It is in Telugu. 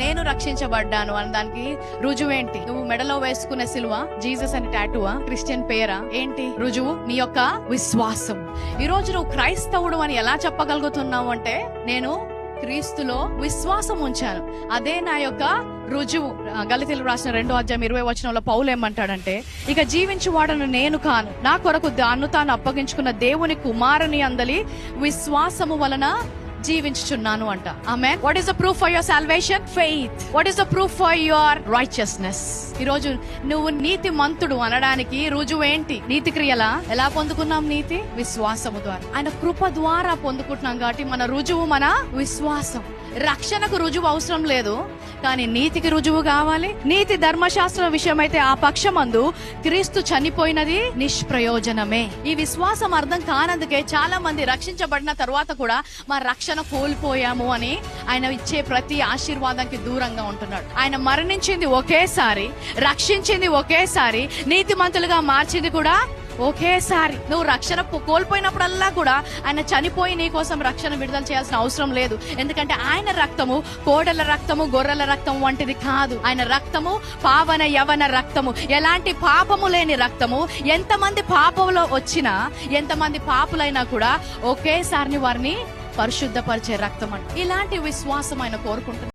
నేను రక్షించబడ్డాను అని దానికి రుజువేంటి? నువ్వు మెడలో వేసుకునే సిలువ జీసస్ అని టాటూవా క్రిస్టియన్ పేరా? ఏంటి రుజువు? నీ యొక్క విశ్వాసం. ఈ రోజు నువ్వు క్రైస్తవుడు అని ఎలా చెప్పగలుగుతున్నావు అంటే నేను క్రీస్తులో విశ్వాసం ఉంచాను. అదే నా యొక్క రుజువు. గలితీలు రాసిన రెండో అధ్యాయం ఇరవై వచనంలో పౌలు ఏమంటాడంటే ఇక జీవించువాడను నేను కాను. నా కొరకు దాన్ను తాను అప్పగించుకున్న దేవుని కుమారుని అందలి విశ్వాసము వలన జీవించుచున్నాను అంట. ఆమె what is the proof for your salvation faith what is the proof for your righteousness ఈ రోజు నువ్వు నీతి మంతుడు అనడానికి రుజువు ఏంటి? నీతి క్రియలా ఎలా పొందుకున్నాం నీతి? విశ్వాసము ద్వారా. ఆయన కృప ద్వారా పొందుకుంటున్నాం కాబట్టి మన రుజువు మన విశ్వాసం. రక్షణకు రుజువు అవసరం లేదు. కానీ నీతికి రుజువు కావాలి. నీతి ధర్మశాస్త్రం విషయమైతే ఆ పక్షమందు క్రీస్తు చనిపోయినది నిష్ప్రయోజనమే. ఈ విశ్వాసం అర్థం కానందుకే చాలా మంది రక్షించబడిన తర్వాత కూడా మా రక్షణ కోల్పోయాము అని ఆయన ఇచ్చే ప్రతి ఆశీర్వాదానికి దూరంగా ఉంటున్నాడు. ఆయన మరణించింది ఒకేసారి రక్షించింది ఒకేసారి నీతిమంతులుగా మార్చింది కూడా ఒకేసారి నువ్వు రక్షణ కోల్పోయినప్పుడల్లా కూడా ఆయన చనిపోయి నీ కోసం రక్షణ విడుదల చేయాల్సిన అవసరం లేదు. ఎందుకంటే ఆయన రక్తము కోడల రక్తము గొర్రెల రక్తం వంటిది కాదు. ఆయన రక్తము పావన యవన రక్తము. ఎలాంటి పాపము లేని రక్తము. ఎంతమంది పాపంలో వచ్చినా ఎంతమంది పాపులైనా కూడా ఒకేసారిని వారిని పరిశుద్ధపరిచే రక్తం అంట. ఇలాంటి విశ్వాసం ఆయన కోరుకుంటున్నారు